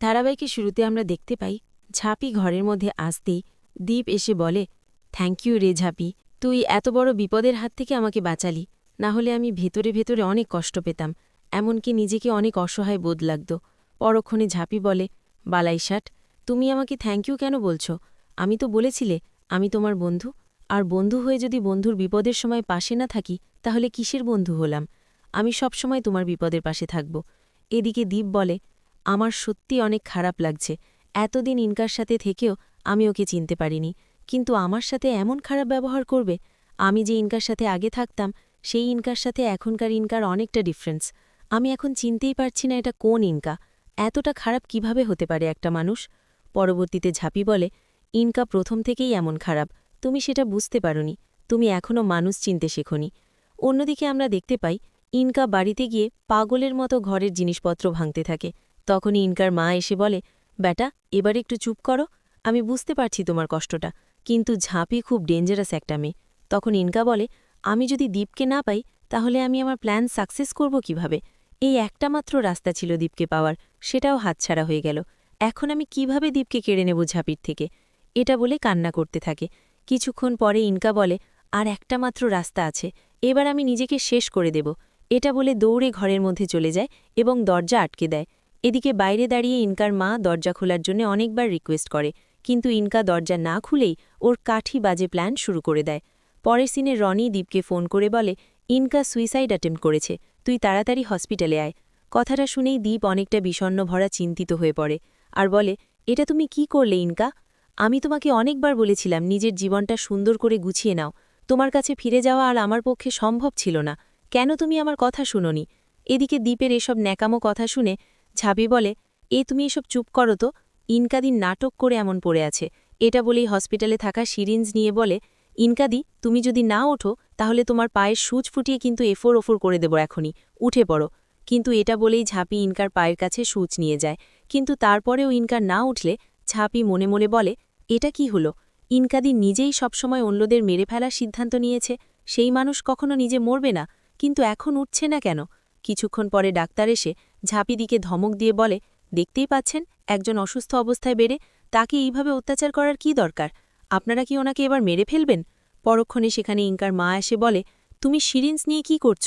ধারাবাহিকের শুরুতে আমরা দেখতে পাই, ঝাঁপি ঘরের মধ্যে আসতেই দীপ এসে বলে থ্যাংক ইউ রে ঝাঁপি। তুই এত বড় বিপদের হাত থেকে আমাকে বাঁচালি। না হলে আমি ভেতরে ভেতরে অনেক কষ্ট পেতাম, এমনকি নিজেকে অনেক অসহায় বোধ লাগত। পরক্ষণে ঝাঁপি বলে বালাইশাট তুমি আমাকে থ্যাংক ইউ কেন বলছো? আমি তো বলেছিলে, আমি তোমার বন্ধু। আর বন্ধু হয়ে যদি বন্ধুর বিপদের সময় পাশে না থাকি, তাহলে কিসের বন্ধু হলাম? আমি সবসময় তোমার বিপদের পাশে থাকব। এদিকে দীপ বলে আমার সত্যি অনেক খারাপ লাগছে। এতদিন ইনকার সাথে থেকেও আমি ওকে চিনতে পারিনি। কিন্তু আমার সাথে এমন খারাপ ব্যবহার করবে? আমি যে ইনকার সাথে আগে থাকতাম, সেই ইনকার সাথে এখনকার ইনকার অনেকটা ডিফারেন্স আমি এখন চিনতেই পারছি না এটা কোন ইনকা। এতটা খারাপ কীভাবে হতে পারে একটা মানুষ? পরবর্তীতে ঝাঁপি বলে, ইনকা প্রথম থেকেই এমন খারাপ। তুমি সেটা বুঝতে পারোনি। তুমি এখনও মানুষ চিনতে শেখনি। অন্যদিকে আমরা দেখতে পাই, ইনকা বাড়িতে গিয়ে পাগলের মতো ঘরের জিনিসপত্র ভাঙতে থাকে। তখনই ইনকার মা এসে বলে, বেটা, এবার একটু চুপ করো, আমি বুঝতে পারছি তোমার কষ্টটা, কিন্তু ঝাঁপি খুব ডেঞ্জারাস একটা মেয়ে। তখন ইনকা বলে, আমি যদি দীপকে না পাই, তাহলে আমি আমার প্ল্যান সাকসেস করব কীভাবে? এই একটা মাত্র রাস্তা ছিল দীপকে পাওয়ার, সেটাও হাতছাড়া হয়ে গেল। এখন আমি কীভাবে দীপকে কেড়ে নেব ঝাঁপির থেকে? এটা বলে কান্না করতে থাকে। কিছুক্ষণ পরে ইনকা বলে, আর একটা মাত্র রাস্তা আছে, এবার আমি নিজেকে শেষ করে দেব। এটা বলে দৌড়ে ঘরের মধ্যে চলে যায় এবং দরজা আটকে দেয়। এদিকে বাইরে দাঁড়িয়ে ইনকার মা দরজা খোলার জন্য অনেকবার রিকোয়েস্ট করে, কিন্তু ইনকা দরজা না খুলেই ওর কাঠি বাজে প্ল্যান শুরু করে দেয়। পরের সিনে রনি দীপকে ফোন করে বলে, ইনকা সুইসাইড অ্যাটেম্প করেছে, তুই তাড়াতাড়ি হসপিটালে আয়। কথাটা শুনেই দীপ অনেকটা বিষণ্ণ ভরা চিন্তিত হয়ে পড়ে আর বলে, এটা তুমি কি করলে ইনকা? আমি তোমাকে অনেকবার বলেছিলাম নিজের জীবনটা সুন্দর করে গুছিয়ে নাও। তোমার কাছে ফিরে যাওয়া আর আমার পক্ষে সম্ভব ছিল না। কেন তুমি আমার কথা শুনোনি? এদিকে দ্বীপের এসব ন্যাকামো কথা শুনে ঝাবি বলে, এ তুমি এসব চুপ করো তো ইনকাদিন নাটক করে এমন পড়ে আছে। এটা বলেই হসপিটালে থাকা সিরিঞ্জ নিয়ে বলে, ইনকাদি, তুমি যদি না ওঠো, তাহলে তোমার পায়ের সুচ ফুটিয়ে কিন্তু এফোর ওফোর করে দেব এখনই। উঠে পড়ো। কিন্তু এটা বলেই ঝাঁপি ইনকার পায়ের কাছে সুচ নিয়ে যায়। কিন্তু তারপরেও ইনকার না উঠলে ঝাঁপি মনে মনে বলে, এটা কি হলো? ইনকাদি নিজেই সবসময় অন্যদের মেরে ফেলার সিদ্ধান্ত নিয়েছে। সেই মানুষ কখনো নিজে মরবে না, কিন্তু এখন উঠছে না কেন? কিছুক্ষণ পরে ডাক্তার এসে ঝাঁপিদিকে ধমক দিয়ে বলে, দেখতেই পাচ্ছেন, একজন অসুস্থ অবস্থায় বেড়ে তাকে এইভাবে অত্যাচার করার কি দরকার? আপনারা কি ওনাকে এবার মেরে ফেলবেন? পরক্ষণে সেখানে ইনকার মা এসে বলে, তুমি সিরিঞ্জ নিয়ে কি করছ?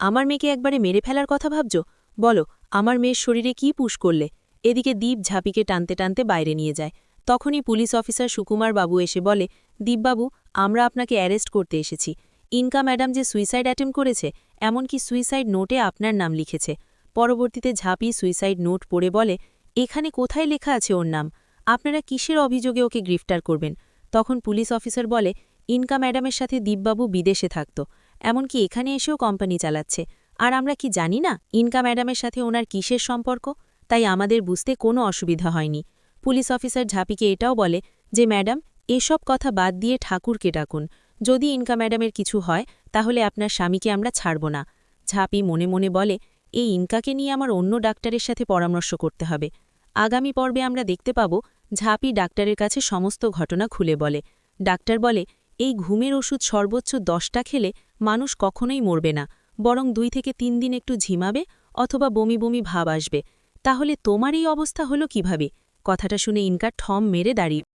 আমার মেয়েকে একবারে মেরে ফেলার কথা ভাবছ? বলো, আমার মেয়ের শরীরে কি পুশ করলে? এদিকে দীপ ঝাঁপিকে টানতে টানতে বাইরে নিয়ে যায়। তখনই পুলিশ অফিসার সুকুমার বাবু এসে বলে, দীপবাবু, আমরা আপনাকে অ্যারেস্ট করতে এসেছি। ইনকা ম্যাডাম যে সুইসাইড অ্যাটেম্প করেছে, এমনকি সুইসাইড নোটে আপনার নাম লিখেছে। পরবর্তীতে ঝাঁপি সুইসাইড নোট পড়ে বলে, এখানে কোথায় লেখা আছে ওর নাম? আপনারা কিসের অভিযোগে ওকে গ্রেফতার করবেন? তখন পুলিশ অফিসার বলে, ইনকা ম্যাডামের সাথে দীপবাবু বিদেশে থাকত, এমনকি এখানে এসেও কোম্পানি চালাচ্ছে। আর আমরা কি জানি না ইনকা ম্যাডামের সাথে ওনার কিসের সম্পর্ক? তাই আমাদের বুঝতে কোনো অসুবিধা হয়নি। পুলিশ অফিসার ঝাঁপিকে এটাও বলে যে, ম্যাডাম, এসব কথা বাদ দিয়ে ঠাকুরকে ডাকুন। যদি ইনকা ম্যাডামের কিছু হয়, তাহলে আপনার স্বামীকে আমরা ছাড়ব না। ঝাঁপি মনে মনে বলে, এই ইনকাকে নিয়ে আমার অন্য ডাক্তারের সাথে পরামর্শ করতে হবে। আগামী পর্বে আমরা দেখতে পাব, ঝাঁপি ডাক্তারের কাছে সমস্ত ঘটনা খুলে বলে। ডাক্তার বলে, এই ঘুমের ওষুধ সর্বোচ্চ দশটা খেলে মানুষ কখনোই মরবে না, বরং দুই থেকে তিন দিন একটু ঝিমাবে অথবা বমি বমি ভাব আসবে। তাহলে তোমার এই অবস্থা হলো কীভাবে? কথাটা শুনে ইনকা ঠম মেরে দাঁড়িয়ে